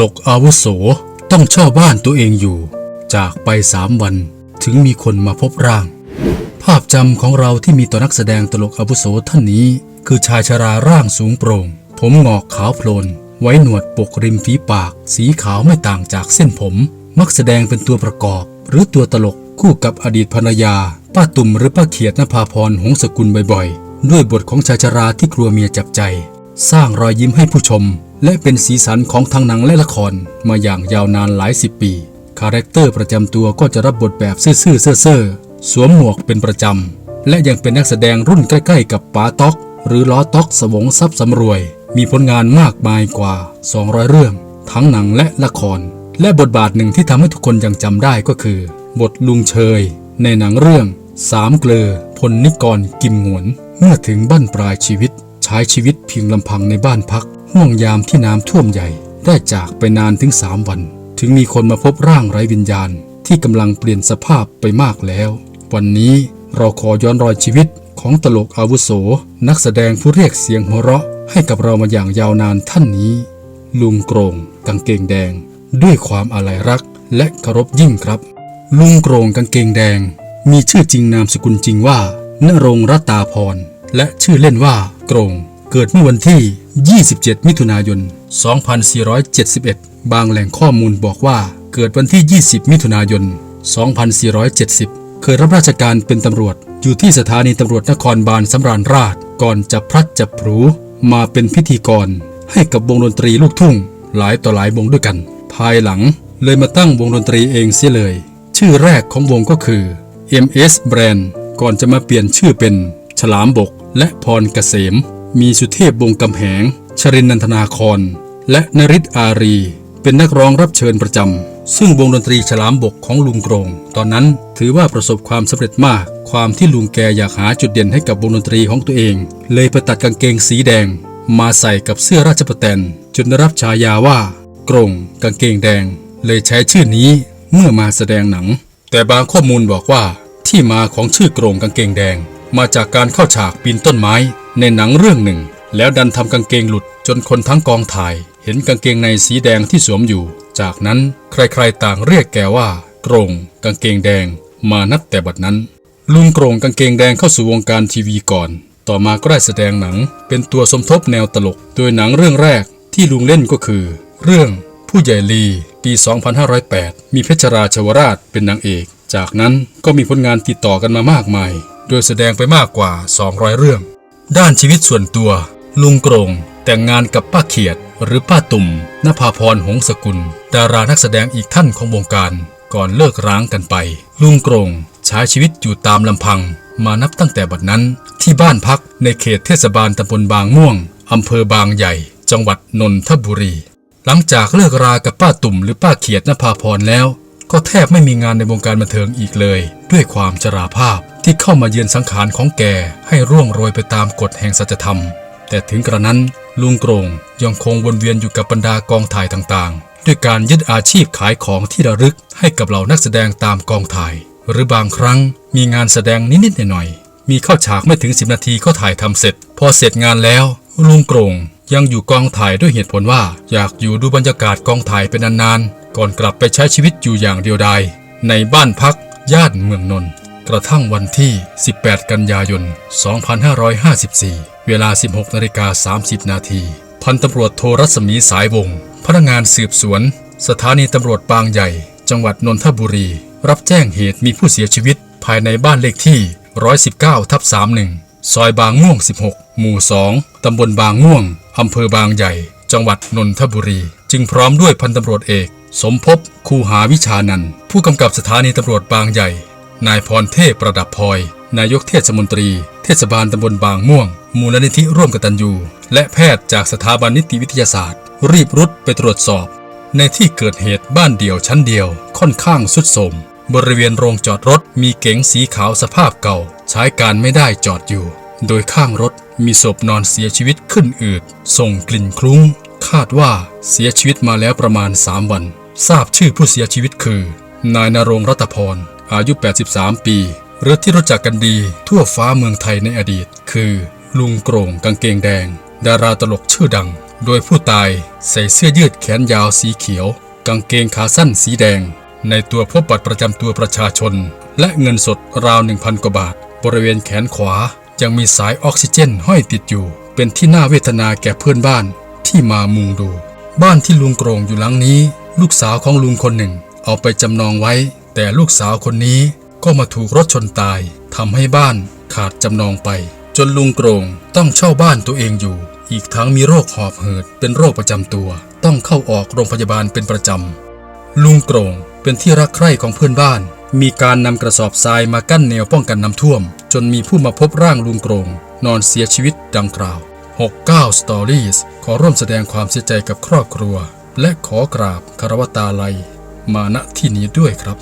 ลกอาวุโสต้องเช่าบ้านตัวเองอยู่ จากไปสามวันถึงมีคนมาพบร่าง ภาพจำของเราที่มีต่อนักแสดงตลกอาวุโสท่านนี้ คือชายชราร่างสูงโปร่ง ผมงอกขาวโพลน ไว้หนวดปกริมฝีปาก สีขาวไม่ต่างจากเส้นผม มักแสดงเป็นตัวประกอบ หรือตัวตลกคู่กับอดีตภรรยา ป้าตุ่มหรือป้าเขียดนภาพรหงสกุลบ่อยๆ ด้วยบทของชายชราที่กลัวเมียจับใจ สร้างรอยยิ้มให้ผู้ชม และเป็นสีสันของทั้งหนังและละครมาอย่างยาวนานหลายสิบปี คาแรคเตอร์ประจำตัวก็จะรับบทแบบซื่อๆเซ่อๆสวมหมวกเป็นประจำ และยังเป็นนักแสดงรุ่นใกล้ๆ กับป๋าต๊อก หรือล้อต๊อกสวงทรัพย์สำรวย มีผลงานมากมายกว่า 200 เรื่อง ทั้งหนังและละคร และบทบาทหนึ่งที่ทำให้ทุกคนยังจำได้ก็คือ บทลุงเชย ในหนังเรื่องสามเกลอพลนิกรกิมหวน เมื่อถึงบั้นปลายชีวิต ช้ชีวิตเพียงลำพังในบ้านพัก ห่วงยามที่น้ำท่วมใหญ่ ได้จากไปนานถึงสามวัน ถึงมีคนมาพบร่างไร้วิญญาณ ที่กำลังเปลี่ยนสภาพไปมากแล้ว วันนี้เราขอย้อนรอยชีวิตของตลกอาวุโส นักแสดงผู้เรียกเสียงหัวเราะ ให้กับเรามาอย่างยาวนานท่านนี้ ลุงโกรงกางเกงแดง ด้วยความอาลัยรักและเคารพยิ่งครับ ลุงโกรงกางเกงแดง มีชื่อจริงนามสกุลจริงว่านรงรัตาพรและชื่อเล่นว่า กรงเกิดเมื่อวันที่ 27 มิถุนายน 2471 บางแหล่งข้อมูลบอกว่าเกิดวันที่ 20 มิถุนายน 2470 เคยรับราชการเป็นตำรวจ อยู่ที่สถานีตำรวจนครบาลสำราญราช ก่อนจะพลัดจับพลูมาเป็นพิธีกร ให้กับวงดนตรีลูกทุ่ง หลายต่อหลายวงด้วยกัน ภายหลังเลยมาตั้งวงดนตรีเองเสียเลย ชื่อแรกของวงก็คือ MS Brand ก่อนจะมาเปลี่ยนชื่อเป็น ฉลามบก และพรเกษม มีสุเทพวงกำแหง ชรินนันทนาครและนริศอารี เป็นนักร้องรับเชิญประจำ ซึ่งวงดนตรีฉลามบกของลุงโกรง ตอนนั้นถือว่าประสบความสำเร็จมาก ความที่ลุงแกอยากหาจุดเด่นให้กับวงดนตรีของตัวเอง เลยไปตัดกางเกงสีแดง มาใส่กับเสื้อราชประแตนจนได้รับฉายาว่า โกรงกางเกงแดง เลยใช้ชื่อนี้เมื่อมาแสดงหนัง แต่บางข้อมูลบอกว่าที่มาของชื่อโกรงกางเกงแดง มาจากการเข้าฉากปีนต้นไม้ในหนังเรื่องหนึ่ง แล้วดันทำกางเกงหลุดจนคนทั้งกองถ่าย เห็นกางเกงในสีแดงที่สวมอยู่ จากนั้นใครๆต่างเรียกแกว่าโกรงกางเกงแดง มานับแต่บัดนั้น ลุงโกรงกางเกงแดงเข้าสู่วงการทีวีก่อน ต่อมาก็ได้แสดงหนัง เป็นตัวสมทบแนวตลก โดยหนังเรื่องแรกที่ลุงเล่นก็คือ เรื่องผู้ใหญ่ลี ปี 2508 มีเพชรราชวราชเป็นนางเอก จากนั้นก็มีผลงานติดต่อกันมามากมาย โดยแสดงไปมากกว่า 200 เรื่อง ด้านชีวิตส่วนตัว ลุงโกรง แต่งงานกับป้าเขียด หรือป้าตุ่มนภาพรหงสกุล ดารานักแสดงอีกท่านของวงการ ก่อนเลิกร้างกันไป ลุงโกรงใช้ชีวิตอยู่ตามลำพัง มานับตั้งแต่บัดนั้น ที่บ้านพักในเขตเทศบาลตำบลบางม่วงอำเภอบางใหญ่ จังหวัดนนทบุรี หลังจากเลิกรากับป้าตุ่มหรือป้าเขียดนภาพรแล้ว ก็แทบไม่มีงานในวงการบันเทิงอีกเลย ด้วยความชราภาพที่เข้ามาเยือนสังขารของแกให้ร่วงโรยไปตามกฎแห่งสัจธรรม แต่ถึงกระนั้นลุงโกรงยังคงวนเวียนอยู่กับบรรดากองถ่ายต่างๆ ด้วยการยึดอาชีพขายของที่ระลึกให้กับเหล่านักแสดงตามกองถ่าย หรือบางครั้งมีงานแสดงนิดๆหน่อยๆมีเข้าฉากไม่ถึง 10 นาทีก็ถ่ายทำเสร็จ พอเสร็จงานแล้วลุงโกรงยังอยู่กองถ่ายด้วยเหตุผลว่า อยากอยู่ดูบรรยากาศกองถ่ายเป็นนานๆ ก่อนกลับไปใช้ชีวิตอยู่อย่างเดียวดายในบ้านพักย่านเมืองนนท์กระทั่งวันที่ 18 กันยายน 2554 เวลา 16นาฬิกา30 นาทีพันตำรวจโทรัศมีสายวงศ์พนักงานสืบสวน สถานีตำรวจบางใหญ่ จังหวัดนนทบุรี รับแจ้งเหตุมีผู้เสียชีวิตภายในบ้านเลขที่ 119 ทับ 31 ซอยบางม่วง 16 หมู่ 2 ตำบลบางม่วง อำเภอบางใหญ่ จังหวัดนนทบุรี จึงพร้อมด้วยพันตำรวจเอก สมภพคูหาวิชานันผู้กำกับสถานีตำรวจบางใหญ่ นายพรเทพประดับพลอย นายกเทศมนตรี เทศบาลตำบลบางม่วง มูลนิธิร่วมกตัญญูและแพทย์จากสถาบันนิติวิทยาศาสตร์ รีบรุดไปตรวจสอบ ในที่เกิดเหตุบ้านเดี่ยวชั้นเดียวค่อนข้างสุดโทมบริเวณโรงจอดรถมีเก๋งสีขาวสภาพเก่า ใช้การไม่ได้จอดอยู่ โดยข้างรถมีศพนอนเสียชีวิตขึ้นอืดส่งกลิ่นคลุ้ง คาดว่าเสียชีวิตมาแล้วประมาณ 3 วัน ทราบชื่อผู้เสียชีวิตคือ นายนรงรัตพร อายุ 83 ปี หรือที่รู้จักกันดีทั่วฟ้าเมืองไทยในอดีต คือ ลุงโกรงกางเกงแดง ดาราตลกชื่อดัง โดยผู้ตายใส่เสื้อยืดแขนยาวสีเขียว กางเกงขาสั้นสีแดง ในตัวพบบัตรประจำตัวประชาชน และเงินสดราว 1,000 กว่าบาท บริเวณแขนขวายังมีสายออกซิเจนห้อยติดอยู่ เป็นที่น่าเวทนาแก่เพื่อนบ้าน ที่มามุงดู บ้านที่ลุงโกรงอยู่หลังนี้ ลูกสาวของลุงคนหนึ่ง เอาไปจำนองไว้ แต่ลูกสาวคนนี้ก็มาถูกรถชนตายทำให้บ้านขาดจำนองไป จนลุงโกรงต้องเช่าบ้านตัวเองอยู่ อีกทั้งมีโรคหอบหืดเป็นโรคประจำตัว ต้องเข้าออกโรงพยาบาลเป็นประจำลุงโกรงเป็นที่รักใคร่ของเพื่อนบ้าน มีการนำกระสอบทรายมากั้นแนวป้องกันน้ำท่วม จนมีผู้มาพบร่างลุงโกรงนอนเสียชีวิตดังกล่าว 69 Stories ขอร่วมแสดงความเสียใจกับครอบครัว และขอกราบคารวตาลัย มาณที่นี้ด้วยครับ